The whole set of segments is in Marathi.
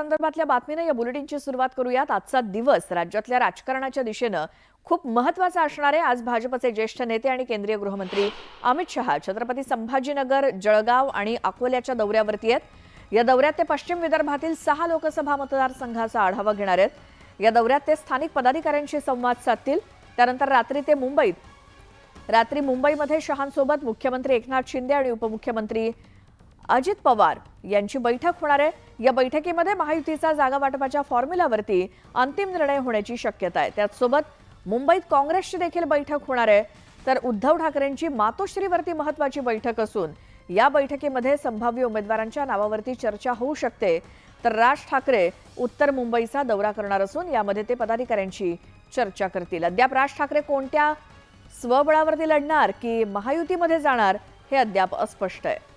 संदर्भातल्या बातमीनं या बुलेटिनची सुरुवात करूयात. आजचा दिवस राज्यातल्या राजकारणाच्या दिशेनं खूप महत्त्वाचा असणार आहे. आज भाजपचे ज्येष्ठ नेते आणि केंद्रीय गृहमंत्री अमित शहा छत्रपती संभाजीनगर जळगाव आणि अकोल्याच्या दौऱ्यावरती आहेत. या दौऱ्यात ते पश्चिम विदर्भातील सहा लोकसभा मतदारसंघाचा आढावा घेणार आहेत. या दौऱ्यात ते स्थानिक पदाधिकाऱ्यांशी संवाद साधतील. त्यानंतर रात्री ते मुंबईत रात्री मुंबईमध्ये शहांसोबत मुख्यमंत्री एकनाथ शिंदे आणि उपमुख्यमंत्री अजित पवार यांची बैठक होणार आहे. या बैठकीमध्ये महायुतीचा जागा वाटपाच्या फॉर्म्युलावरती अंतिम निर्णय होण्याची शक्यता आहे. त्याचसोबत मुंबईत काँग्रेसची देखील बैठक होणार आहे. तर उद्धव ठाकरेंची मातोश्रीवरती महत्वाची बैठक असून या बैठकीमध्ये संभाव्य उमेदवारांच्या नावावरती चर्चा होऊ शकते. तर राज ठाकरे उत्तर मुंबईचा दौरा करणार असून यामध्ये ते पदाधिकाऱ्यांची चर्चा करतील. अद्याप राज ठाकरे कोणत्या स्वबळावरती लढणार की महायुतीमध्ये जाणार हे अद्याप अस्पष्ट आहे.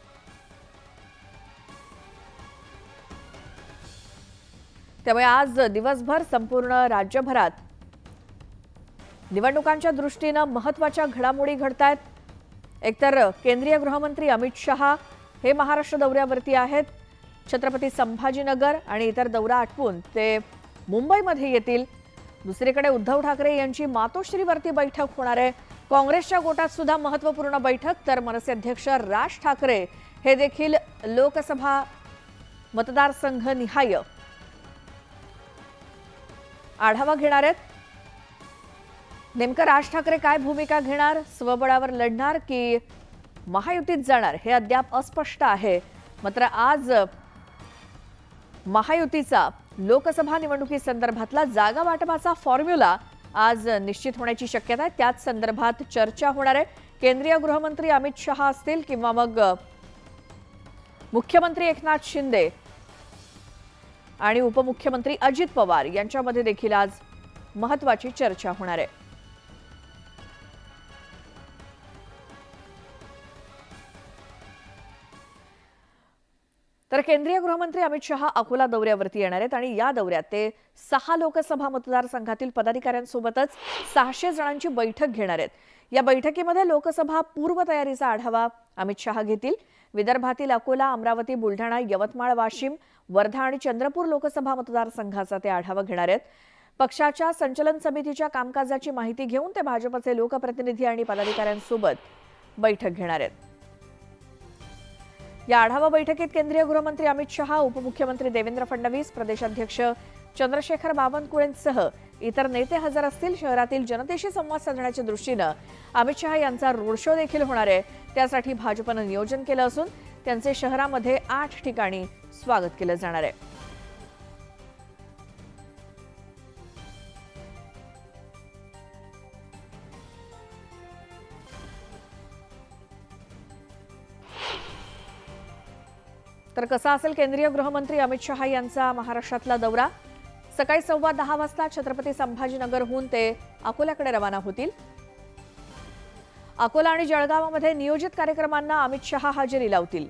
त्यामुळे आज दिवसभर संपूर्ण राज्यभरात निवडणुकांच्या दृष्टीनं महत्त्वाच्या घडामोडी घडत आहेत एकतर केंद्रीय गृहमंत्री अमित शहा हे महाराष्ट्र दौऱ्यावरती आहेत. छत्रपती संभाजीनगर आणि इतर दौरा आटपून ते मुंबईमध्ये येतील. दुसरीकडे उद्धव ठाकरे यांची मातोश्रीवरती बैठक होणार आहे. काँग्रेसच्या गोटात सुद्धा महत्त्वपूर्ण बैठक तर मनसे अध्यक्ष राज ठाकरे हे देखील लोकसभा मतदारसंघ निहाय आढावा घेणार आहेत. नेमकं राज ठाकरे काय भूमिका घेणार स्वबळावर लढणार की महायुतीत जाणार हे अद्याप अस्पष्ट आहे. मात्र आज महायुतीचा लोकसभा निवडणुकी संदर्भातला जागा वाटपाचा फॉर्म्युला आज निश्चित होण्याची शक्यता आहे. त्याच संदर्भात चर्चा होणार आहे. केंद्रीय गृहमंत्री अमित शहा असतील किंवा मग मुख्यमंत्री एकनाथ शिंदे आणि उपमुख्यमंत्री अजित पवार यांच्यामध्ये देखील आज महत्वाची चर्चा होणार आहे. तर केंद्रीय गृहमंत्री अमित शहा अकोला दौऱ्यावरती येणार आहेत आणि या दौऱ्यात ते सहा लोकसभा मतदारसंघातील पदाधिकाऱ्यांसोबतच सहाशे जणांची बैठक घेणार आहेत. या बैठकीमध्ये लोकसभा पूर्वतयारीचा आढावा अमित शहा घेतील. विदर्भातील अकोला अमरावती बुलढाणा यवतमाळ वाशिम वर्धा आणि चंद्रपूर लोकसभा मतदारसंघाचा ते आढावा घेणार आहेत. पक्षाच्या संचलन समितीच्या कामकाजाची माहिती घेऊन ते भाजपचे लोकप्रतिनिधी आणि पदाधिकाऱ्यांसोबत बैठक घेणार आहेत. या आढावा बैठकीत केंद्रीय गृहमंत्री अमित शहा उपमुख्यमंत्री देवेंद्र फडणवीस प्रदेशाध्यक्ष चंद्रशेखर बावनकुळेंसह इतर नेते हजर असतील. शहरातील जनतेशी संवाद साधण्याच्या दृष्टीनं अमित शहा यांचा रोड शो देखील होणार आहे. त्यासाठी भाजपनं नियोजन केलं असून त्यांचे शहरामध्ये आठ ठिकाणी स्वागत केलं जाणार आहे. तर कसा असेल केंद्रीय गृहमंत्री अमित शहा यांचा महाराष्ट्रातला दौरा? सकाळी सव्वा दहा वाजता छत्रपती संभाजीनगरहून ते अकोल्याकडे रवाना होतील. अकोला आणि जळगावामध्ये नियोजित कार्यक्रमांना अमित शहा हजेरी लावतील.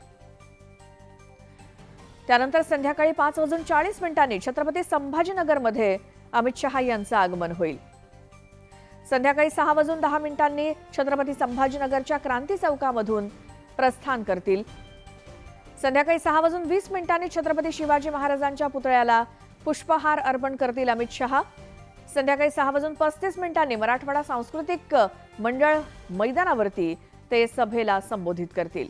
त्यानंतर संध्याकाळी पाच वाजून चाळीस मिनिटांनी छत्रपती संभाजीनगरमध्ये अमित शहा यांचं आगमन होईल. संध्याकाळी सहा वाजून दहा मिनिटांनी छत्रपती संभाजीनगरच्या क्रांती चौकामधून प्रस्थान करतील. संध्याकाळी सहा वाजून वीस मिनिटांनी छत्रपती शिवाजी महाराजांच्या पुतळ्याला पुष्पहार अर्पण करतील अमित शहा. संध्याकाळी सहा वाजून पस्तीस मिनिटांनी मराठवाडा सांस्कृतिक मंडळ मैदानावरती ते सभेला संबोधित करतील.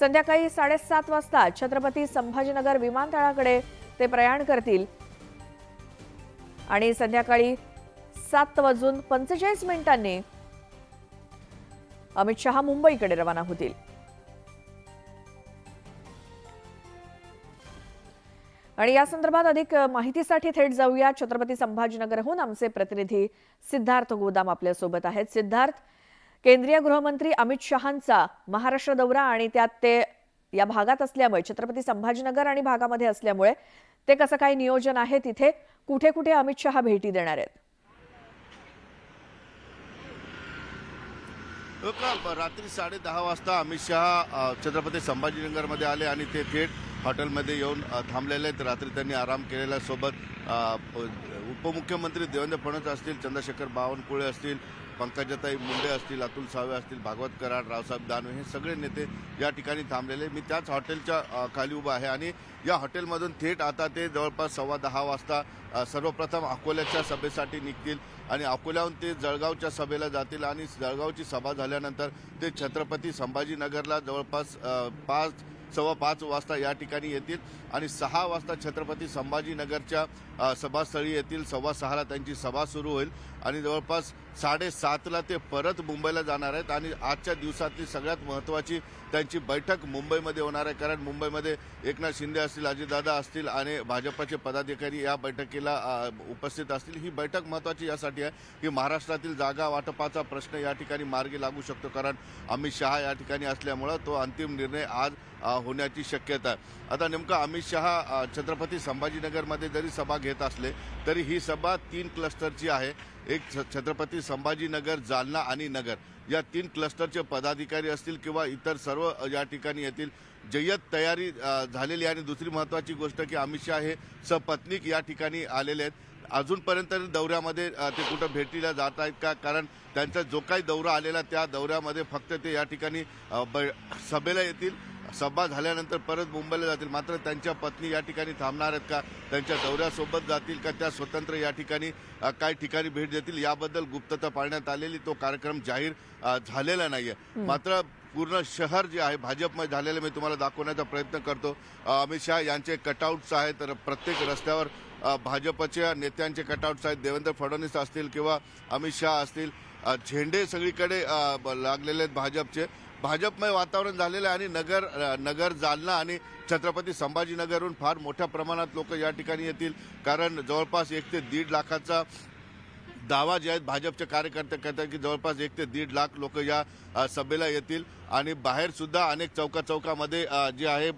संध्याकाळी साडेसात वाजता छत्रपती संभाजीनगर विमानतळाकडे ते प्रयाण करतील. आणि संध्याकाळी सात वाजून पंचेचाळीस मिनिटांनी अमित शहा मुंबईकडे रवाना होतील. आणि या संदर्भात अधिक माहितीसाठी थेट जाऊया. छत्रपती संभाजीनगरहून आमचे प्रतिनिधी सिद्धार्थ गोदाम आपल्यासोबत आहेत. सिद्धार्थ केंद्रीय गृहमंत्री अमित शहांचा महाराष्ट्र दौरा आणि त्यात ते या भागात असल्यामुळे छत्रपती संभाजीनगर आणि भागामध्ये असल्यामुळे ते कसं काय नियोजन आहे तिथे? कुठे कुठे अमित शहा भेटी देणार आहेत? हो रात्री साडे दहा वाजता अमित शहा छत्रपती संभाजीनगरमध्ये आले आणि ते थेट हॉटेलमध्ये येऊन थांबलेले आहेत. रात्री त्यांनी आराम केलेला सोबत उपमुख्यमंत्री देवेंद्र फडणवीस असतील चंद्रशेखर बावनकुळे असतील पंकजाताई मुंडे असतील अतुल सावे असतील भागवत कराड रावसाहेब दानवे हे सगळे नेते या ठिकाणी थांबलेले मी त्याच हॉटेलच्या खाली उभा आहे आणि या हॉटेलमधून थेट आता ते जवळपास सव्वा दहा वाजता सर्वप्रथम अकोल्याच्या सभेसाठी निघतील आणि अकोल्याहून ते जळगावच्या सभेला जातील आणि जळगावची सभा झाल्यानंतर ते छत्रपती संभाजीनगरला जवळपास पाच सव्वा पाच वाजता या ठिकाणी येतील आणि सहा वाजता छत्रपती संभाजीनगरच्या सभास्थळी येतील. सव्वा सहाला त्यांची सभा सुरू होईल. आणि जवळपास साडेसातला ते परत मुंबईला जाणार आहेत आणि आजच्या दिवसातली सगळ्यात महत्त्वाची त्यांची बैठक मुंबईमध्ये होणार आहे. कारण मुंबईमध्ये एकनाथ शिंदे असतील अजितदादा असतील आणि भाजपचे पदाधिकारी या बैठकीला उपस्थित असतील. ही बैठक महत्त्वाची यासाठी आहे की महाराष्ट्रातील जागा वाटपाचा प्रश्न या ठिकाणी मार्गी लागू शकतो. कारण अमित शहा या ठिकाणी असल्यामुळं तो अंतिम निर्णय आज होण्याची शक्यता आहे. आता नेमकं अमित शहा छत्रपती संभाजीनगरमध्ये जरी सभा घेत असले तरी ही सभा तीन क्लस्टरची आहे. एक छ- छत्रपती संभाजीनगर जालना आणि नगर या तीन क्लस्टरचे पदाधिकारी असतील किंवा इतर सर्व या ठिकाणी येतील. जय्यत तयारी झालेली आहे आणि दुसरी महत्त्वाची गोष्ट की अमित शहा हे सपत्नीक या ठिकाणी आलेले आहेत. अजूनपर्यंत दौऱ्यामध्ये ते कुठं भेटीला जात आहेत का? कारण त्यांचा जो काही दौरा आलेला त्या दौऱ्यामध्ये फक्त ते या ठिकाणी सभेला येतील. सभा झाल्यानंतर परत मुंबईला जातील. मात्र त्यांच्या पत्नी या ठिकाणी थांबणार आहेत का? त्यांच्या दौऱ्यासोबत जातील का? त्या स्वतंत्र या ठिकाणी काही ठिकाणी भेट देतील? याबद्दल गुप्तता पाळण्यात आलेली तो कार्यक्रम जाहीर झालेला नाहीये. मात्र पूर्ण शहर जे आहे भाजपमय झालेलं मी तुम्हाला दाखवण्याचा प्रयत्न करतो. अमित शहा यांचे कटआउट्स आहेत. तर प्रत्येक रस्त्यावर भाजपच्या नेत्यांचे कटआउट्स आहेत. देवेंद्र फडणवीस असतील किंवा अमित शहा असतील. झेंडे सगळीकडे लागलेले आहेत भाजपचे. भाजपमय वातावरण झालेलं आहे आणि नगर नगर जालना आणि छत्रपती संभाजीनगरहून फार मोठ्या प्रमाणात लोक या ठिकाणी येतील. कारण जवळपास एक ते दीड लाखाचा दावा जे आहेत भाजपचे कार्यकर्ते करतात की जवळपास एक ते दीड लाख लोक या सभेला येतील. आणि बाहेरसुद्धा अनेक चौका चौकामध्ये जे आहे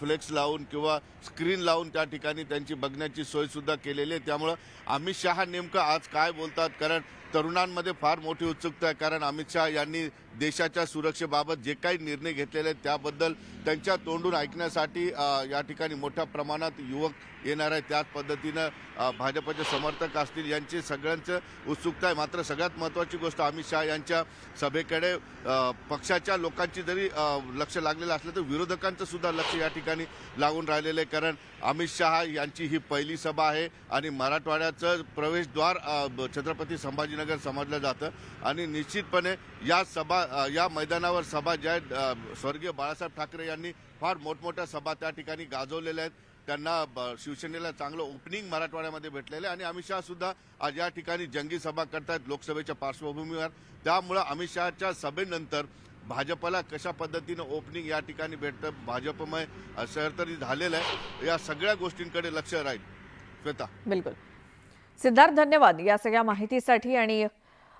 फ्लेक्स लावून किंवा स्क्रीन लावून त्या ठिकाणी त्यांची बघण्याची सोयसुद्धा केलेली आहे. त्यामुळं अमित शहा नेमकं आज काय बोलतात? कारण तरुणांमध्ये फार मोठी उत्सुकता आहे. कारण अमित शहा यांनी देशाच्या सुरक्षेबाबत जे काही निर्णय घेतलेले आहेत त्याबद्दल त्यांच्या तोंडून ऐकण्यासाठी या ठिकाणी मोठ्या प्रमाणात युवक येणार आहे त्याच पद्धतीनं भाजपचे समर्थक असतील यांची सगळ्यांचं उत्सुकता आहे. मात्र सगळ्यात महत्त्वाची गोष्ट अमित शहा यांच्या सभेकडे पक्षाच्या लोक लोकांची जरी लक्ष लागलेलं असलं तर विरोधकांचं सुद्धा लक्ष या ठिकाणी लागून राहिलेलं आहे. कारण अमित शहा यांची ही पहिली सभा आहे आणि मराठवाड्याचं प्रवेशद्वार छत्रपती संभाजीनगर समजलं जातं. आणि निश्चितपणे या सभा या मैदानावर सभा ज्या स्वर्गीय बाळासाहेब ठाकरे यांनी फार मोठमोठ्या सभा त्या ठिकाणी गाजवलेल्या आहेत. त्यांना ब- शिवसेनेला चांगलं ओपनिंग मराठवाड्यामध्ये भेटलेलं आहे. आणि अमित शहा सुद्धा आज या ठिकाणी जंगी सभा करतायत लोकसभेच्या पार्श्वभूमीवर. त्यामुळं अमित शहाच्या सभेनंतर भाजपला कशा पद्धतीनं ओपनिंग या ठिकाणी भेटतं भाजपमय अ, शहर तरी झालेलं आहे. या सगळ्या गोष्टींकडे लक्ष राहील. श्वेता. बिलकुल. सिद्धार्थ धन्यवाद या सगळ्या माहितीसाठी आणि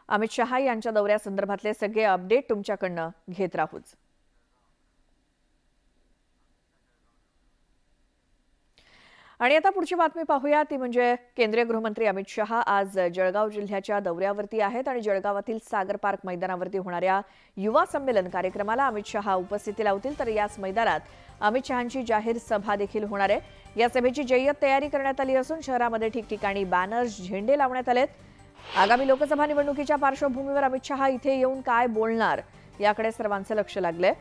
अमित शहा यांच्या दौऱ्यासंदर्भातले सगळे अपडेट तुमच्याकडनं घेत राहूच. आणि आता पुढची बातमी पाहूया. ती म्हणजे केंद्रीय गृहमंत्री अमित शहा आज जळगाव जिल्ह्याच्या दौऱ्यावरती आहेत आणि जळगावातील सागर पार्क मैदानावरती होणाऱ्या युवा संमेलन कार्यक्रमाला अमित शहा उपस्थिती लावतील. तर याच मैदानात अमित शहांची जाहीर सभा देखील होणार आहे. या सभेची जय्यत तयारी करण्यात आली असून शहरामध्ये ठिकठिकाणी बॅनर्स झेंडे लावण्यात आलेत. आगामी लोकसभा निवडणुकीच्या पार्श्वभूमीवर अमित शहा इथे येऊन काय बोलणार याकडे सर्वांचं लक्ष लागलंय.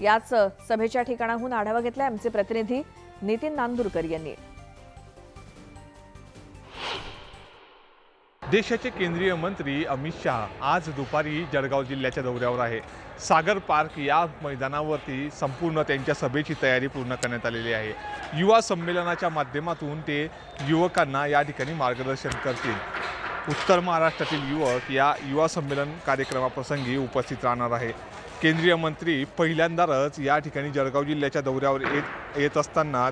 याच सभेच्या ठिकाणाहून आढावा घेतला आमचे प्रतिनिधी नितीन नांदुरकर यांनी. देशाचे केंद्रीय मंत्री अमित शहा आज दुपारी जळगाव जिल्ह्याच्या दौऱ्यावर आहे. सागर पार्क या मैदानावरती संपूर्ण त्यांच्या सभेची तयारी पूर्ण करण्यात आलेली आहे. युवा संमेलनाच्या माध्यमातून ते युवकांना या ठिकाणी मार्गदर्शन करतील. उत्तर महाराष्ट्रातील युवक या युवा संमेलन कार्यक्रमाप्रसंगी उपस्थित राहणार आहे. केंद्रीय मंत्री पहिल्यांदाच या ठिकाणी जळगाव जिल्ह्याच्या दौऱ्यावर येत येत असताना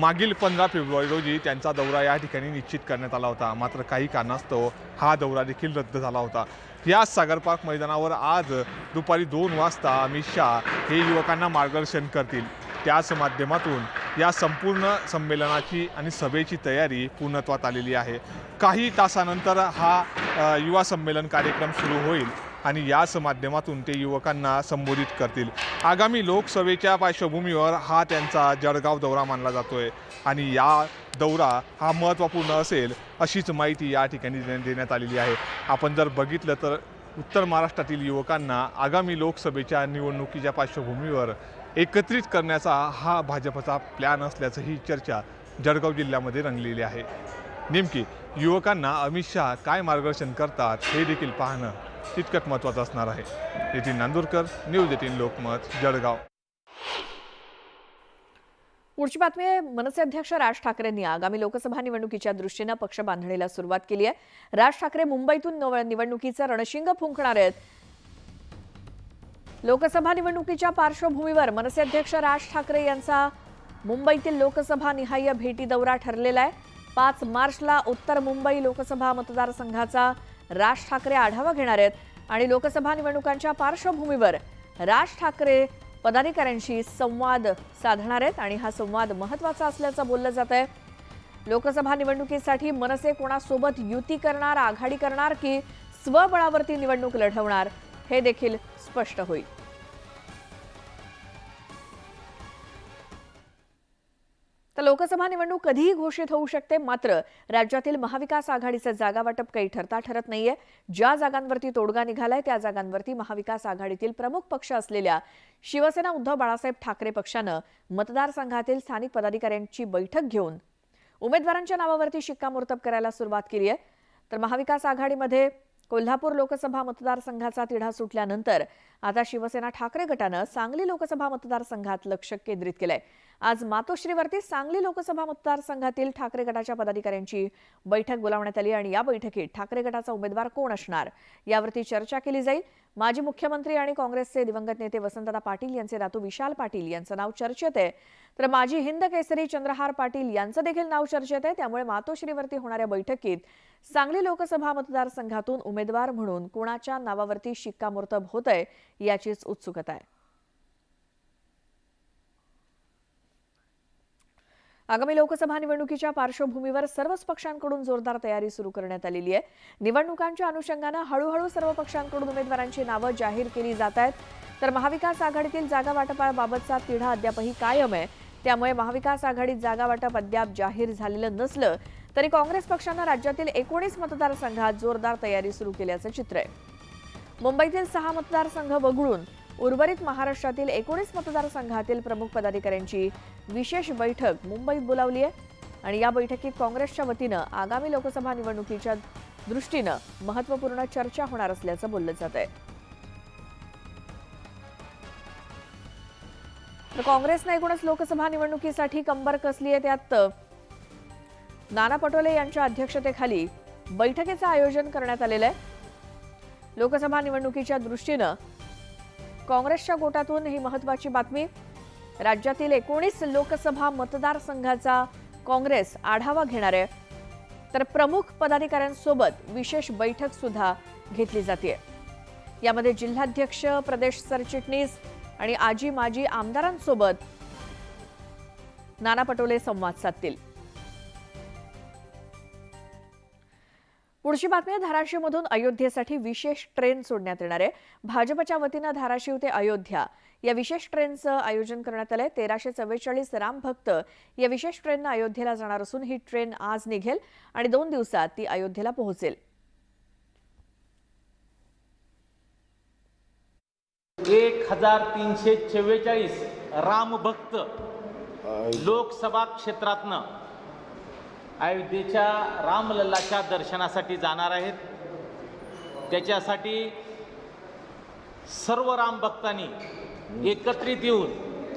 मागील पंधरा फेब्रुवारी रोजी त्यांचा दौरा या ठिकाणी निश्चित करण्यात आला होता. मात्र काही कारणास्तव हा दौरा देखील रद्द झाला होता. या सागर पार्क मैदानावर आज दुपारी दोन वाजता अमित शहा हे युवकांना मार्गदर्शन करतील. त्याच माध्यमातून या संपूर्ण संमेलनाची आणि सभेची तयारी पूर्णत्वात आलेली आहे. काही तासानंतर हा युवा संमेलन कार्यक्रम सुरू होईल. आणि याच माध्यमातून ते युवकांना संबोधित करतील. आगामी लोकसभेच्या पार्श्वभूमीवर हा त्यांचा जळगाव दौरा मानला जातोय. आणि या दौरा हा महत्त्वपूर्ण असेल अशीच माहिती या ठिकाणी देण्या- देण्यात आलेली आहे. आपण जर बघितलं तर उत्तर महाराष्ट्रातील युवकांना आगामी लोकसभेच्या निवडणुकीच्या पार्श्वभूमीवर एकत्रित करण्याचा हा भाजपचा प्लॅन असल्याचंही चर्चा जळगाव जिल्ह्यामध्ये रंगलेली आहे. नेमकी युवकांना अमित शहा काय मार्गदर्शन करतात हे देखील पाहणं तितकंच महत्त्वाचं असणार आहे. Nitin Nandurkar news eighteen Lokmat Jalgaon. पुढची बातमी आहे मनसे अध्यक्ष राज ठाकरेंनी आगामी लोकसभा निवडणुकीच्या दृष्टीनं पक्ष बांधणीला सुरुवात केली आहे. राज ठाकरे मुंबईतून निवडणुकीचं रणशिंग फुंकणार आहेत. लोकसभा निवडणुकीच्या पार्श्वभूमीवर मनसे अध्यक्ष राज ठाकरे यांचा मुंबईतील लोकसभा निहाय भेटी दौरा ठरलेला आहे. पाच मार्चला उत्तर मुंबई लोकसभा मतदारसंघाचा राज ठाकरे आढावा घेणार आहेत. आणि लोकसभा निवडणुकांच्या पार्श्वभूमीवर राज ठाकरे पदाधिकाऱ्यांशी संवाद साधणार आहेत. आणि हा संवाद महत्त्वाचा असल्याचं बोललं जात आहे. लोकसभा निवडणुकीसाठी मनसे कोणासोबत युती करणार आघाडी करणार की स्वबळावरती निवडणूक लढवणार हे देखील स्पष्ट होईल. तर लोकसभा निवडणूक कधीही घोषित होऊ शकते मात्र राज्यातील महाविकास आघाडीचं जागा वाटप काही ठरता ठरत नाहीये. ज्या जागांवरती तोडगा निघालाय त्या जागांवरती महाविकास आघाडीतील प्रमुख पक्ष असलेल्या शिवसेना उद्धव बाळासाहेब ठाकरे पक्षानं मतदारसंघातील स्थानिक पदाधिकाऱ्यांची बैठक घेऊन उमेदवारांच्या नावावरती शिक्कामोर्तब करायला सुरुवात केली आहे. तर महाविकास आघाडीमध्ये कोल्हापूर लोकसभा मतदारसंघाचा तिढा सुटल्यानंतर आता शिवसेना ठाकरे गटानं सांगली लोकसभा मतदारसंघात लक्ष केंद्रित केलंय. आज मातोश्रीवरती सांगली लोकसभा मतदारसंघातील ठाकरे गटाच्या पदाधिकाऱ्यांची बैठक बोलावण्यात आली आणि या बैठकीत ठाकरे गटाचा उमेदवार कोण असणार यावरती चर्चा केली जाईल. माजी मुख्यमंत्री आणि काँग्रेसचे दिवंगत नेते वसंतदा पाटील यांचे नातू विशाल पाटील यांचं नाव चर्चेत आहे. तर माजी हिंद केसरी चंद्रहार पाटील यांचं देखील नाव चर्चेत आहे. त्यामुळे मातोश्रीवरती होणाऱ्या बैठकीत सांगली लोकसभा मतदारसंघातून उमेदवार म्हणून कुणाच्या नावावरती शिक्कामोर्तब होत आहे याचीच उत्सुकता आहे. आगामी लोकसभा निवडणुकीच्या पार्श्वभूमीवर सर्वच पक्षांकडून जोरदार तयारी सुरू करण्यात आलेली आहे. निवडणुकांच्या अनुषंगानं हळूहळू सर्व पक्षांकडून उमेदवारांची नावं जाहीर केली जात आहेत. तर महाविकास आघाडीतील जागा वाटपाबाबतचा तिढा अद्यापही कायम आहे. त्यामुळे महाविकास आघाडीत जागा वाटप अद्याप जाहीर झालेलं नसलं तरी काँग्रेस पक्षानं राज्यातील एकोणीस मतदारसंघात जोरदार तयारी सुरू केल्याचं चित्र आहे. मुंबईतील सहा मतदारसंघ वगळून उर्वरित महाराष्ट्रातील एकोणीस मतदारसंघातील प्रमुख पदाधिकाऱ्यांची विशेष बैठक मुंबईत बोलावली आहे. आणि या बैठकीत काँग्रेसच्या वतीनं आगामी लोकसभा निवडणुकीच्या दृष्टीनं महत्त्वपूर्ण चर्चा होणार असल्याचं बोललं जात आहे. तर काँग्रेसनं एकूणच लोकसभा निवडणुकीसाठी कंबर कसली आहे त्यात नाना पटोले यांच्या अध्यक्षतेखाली बैठकीचं आयोजन करण्यात आलेलं आहे. लोकसभा निवडणुकीच्या दृष्टीनं काँग्रेसच्या गोटातून ही महत्वाची बातमी. राज्यातील एकोणीस लोकसभा मतदारसंघाचा काँग्रेस आढावा घेणार आहे. तर प्रमुख पदाधिकाऱ्यांसोबत विशेष बैठक सुद्धा घेतली जाते यामध्ये जिल्हाध्यक्ष प्रदेश सरचिटणीस आणि आजी माजी आमदारांसोबत नाना पटोले संवाद साधतील. पुढची बातमी आहे धाराशिवमधून अयोध्येसाठी विशेष ट्रेन सोडण्यात येणार आहे. भाजपच्या वतीनं धाराशिव ते अयोध्या या विशेष ट्रेनचं आयोजन करण्यात आलंय. तेराशे चव्वेचाळीस रामभक्त या विशेष ट्रेननं अयोध्येला जाणार असून ही ट्रेन आज निघेल आणि दोन दिवसात ती अयोध्येला पोहोचेल. एक हजार तीनशे चव्वेचाळीस रामभक्त लोकसभा क्षेत्रातनं अयोध्येच्या रामलल्लाच्या दर्शनासाठी जाणार आहेत. त्याच्यासाठी सर्व रामभक्तांनी एकत्रित येऊन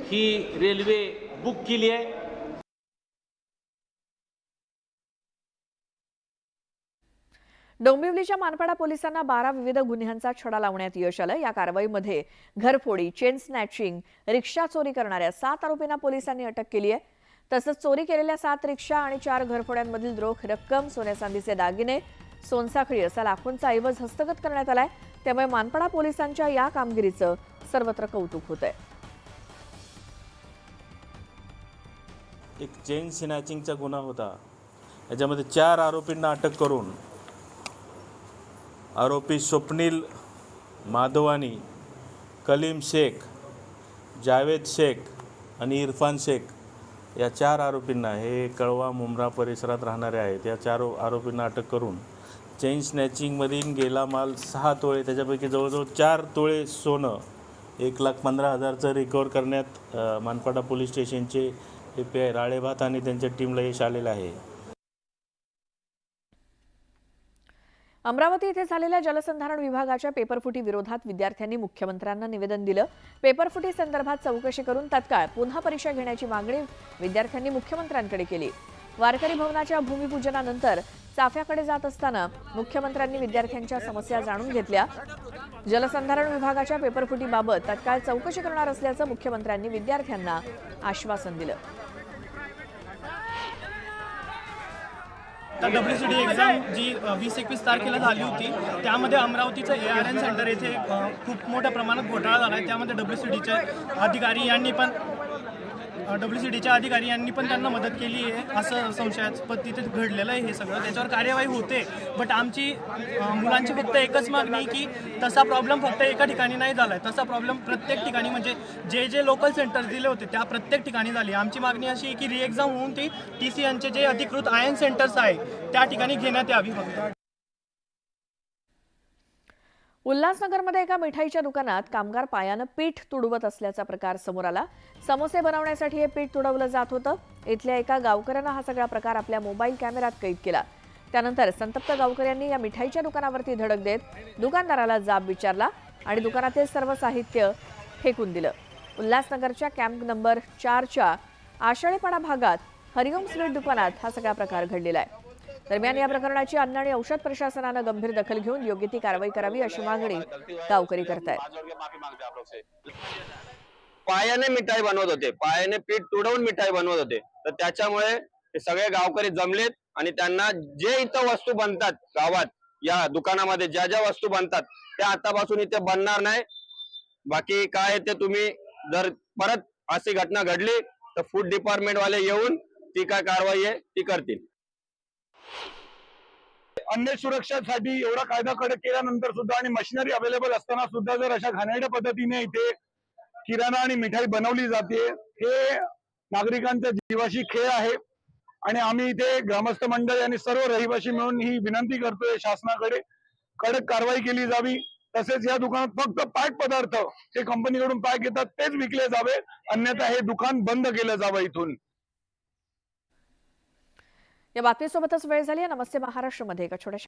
ही रेल्वे बुक केली आहे. डोंबिवलीच्या मानपाडा पोलिसांना बारा विविध गुन्ह्यांचा छडा लावण्यात यश आलं. या कारवाईमध्ये घरफोडी चेन स्नॅचिंग रिक्षा चोरी करणाऱ्या सात आरोपींना पोलिसांनी अटक केली आहे. तसंच चोरी केलेल्या सात रिक्षा आणि चार घरफोड्यांमधील रोख रक्कम सोन्या चांदीचे दागिने सोनसाखळी असा लाखोंचा ऐवज हस्तगत करण्यात आलाय. त्यामुळे मानपाडा पोलिसांच्या या कामगिरीचं सर्वत्र कौतुक होत आहे एक चेन स्नॅचिंगचा गुन्हा होता. याच्यामध्ये चार आरोपींना अटक करून आरोपी स्वप्नील माधवानी कलीम शेख जावेद शेख आणि इरफान शेख या चार आरोपींना हे कळवा मुंब्रा परिसरात राहणारे आहेत. या चार आरोपींना अटक करून चेन स्नॅचिंगमधील गेला माल सहा तोळे त्याच्यापैकी जवळजवळ चार तोळे सोनं एक लाख पंधरा हजारचं रिकवर करण्यात मानपाडा पोलीस स्टेशनचे ए पी आय राळेभात आणि त्यांच्या टीमला यश आलेलं आहे. अमरावती इथे झालेल्या जलसंधारण विभागाच्या पेपरफुटी विरोधात विद्यार्थ्यांनी मुख्यमंत्र्यांना निवेदन दिलं. पेपरफुटी संदर्भात चौकशी करून तत्काळ पुन्हा परीक्षा घेण्याची मागणी विद्यार्थ्यांनी मुख्यमंत्र्यांकडे केली. वारकरी भवनाच्या भूमिपूजनानंतर चाफ्याकडे जात असताना मुख्यमंत्र्यांनी विद्यार्थ्यांच्या समस्या जाणून घेतल्या. जलसंधारण विभागाच्या पेपरफुटीबाबत तत्काळ चौकशी करणार असल्याचं मुख्यमंत्र्यांनी विद्यार्थ्यांना आश्वासन दिलं. डब्ल्यू सी डी एक्झाम जी वीस एकवीस तारखेला झाली होती त्यामध्ये अमरावतीचं ए आर एन सेंटर येथे खूप मोठ्या प्रमाणात घोटाळा झाला आहे त्यामध्ये डब्ल्यू सी डीचे अधिकारी यांनी पण डब्ल्यू सी डीच्या अधिकारी यांनी पण त्यांना मदत केली आहे. असं संशयास्पद तिथे घडलेलं आहे हे सगळं. त्याच्यावर कार्यवाही होते. बट आमची मुलांची फक्त एकच मागणी की तसा प्रॉब्लेम फक्त एका ठिकाणी नाही झाला आहे तसा प्रॉब्लेम प्रत्येक ठिकाणी म्हणजे जे जे लोकल सेंटर्स दिले होते त्या प्रत्येक ठिकाणी झाली. आमची मागणी अशी आहे की रिएक्झाम होऊन ती टी सी एनचे जे अधिकृत आयन सेंटर्स आहे त्या ठिकाणी घेण्यात यावी फक्त. उल्हासनगरमध्ये एका मिठाईच्या दुकानात कामगार पायानं पीठ तुडवत असल्याचा प्रकार समोर आला. समोसे बनवण्यासाठी हे पीठ तुडवलं जात होतं. इथल्या एका गावकऱ्यानं हा सगळा प्रकार आपल्या मोबाईल कॅमेऱ्यात कैद केला. त्यानंतर संतप्त गावकऱ्यांनी या मिठाईच्या दुकानावरती धडक देत दुकानदाराला जाब विचारला आणि दुकानातील सर्व साहित्य फेकून दिलं. उल्हासनगरच्या कॅम्प नंबर चारच्या आषाढीपाडा भागात हरिओम स्वीट दुकानात हा सगळा प्रकार घडलेला आहे. दरम्यान या प्रकरणाची अन्न आणि औषध प्रशासनानं गंभीर दखल घेऊन योग्य ती कारवाई करावी अशी मागणी गावकरी करतायत. पायाने मिठाई बनवत होते. पायाने पीठ तुडवून मिठाई बनवत होते. तर त्याच्यामुळे सगळे गावकरी जमलेत आणि त्यांना जे इथं वस्तू बनतात गावात या दुकानामध्ये ज्या ज्या वस्तू बनतात त्या आतापासून इथे बनणार नाही. बाकी काय आहे ते तुम्ही जर परत अशी घटना घडली तर फूड डिपार्टमेंट वाले येऊन ती काय कारवाई आहे ती करतील. अन्य सुरक्षेसाठी एवढा कायदा कडक केल्यानंतर सुद्धा आणि मशिनरी अवेलेबल असताना सुद्धा जर अशा घाणेरड्या पद्धतीने इथे किराणा आणि मिठाई बनवली जाते हे नागरिकांच्या जीवाशी खेळ आहे. आणि आम्ही इथे ग्रामस्थ मंडळ आणि सर्व रहिवासी मिळून ही विनंती करतोय शासनाकडे कडक कारवाई केली जावी. तसेच या दुकानात फक्त पॅक पदार्थ जे कंपनीकडून पॅक येतात तेच विकले जावे. अन्यथा हे दुकान बंद केलं जावं इथून. या बातमीसोबतच वेळ झाली नमस्ते महाराष्ट्रमध्ये एका छोट्याशा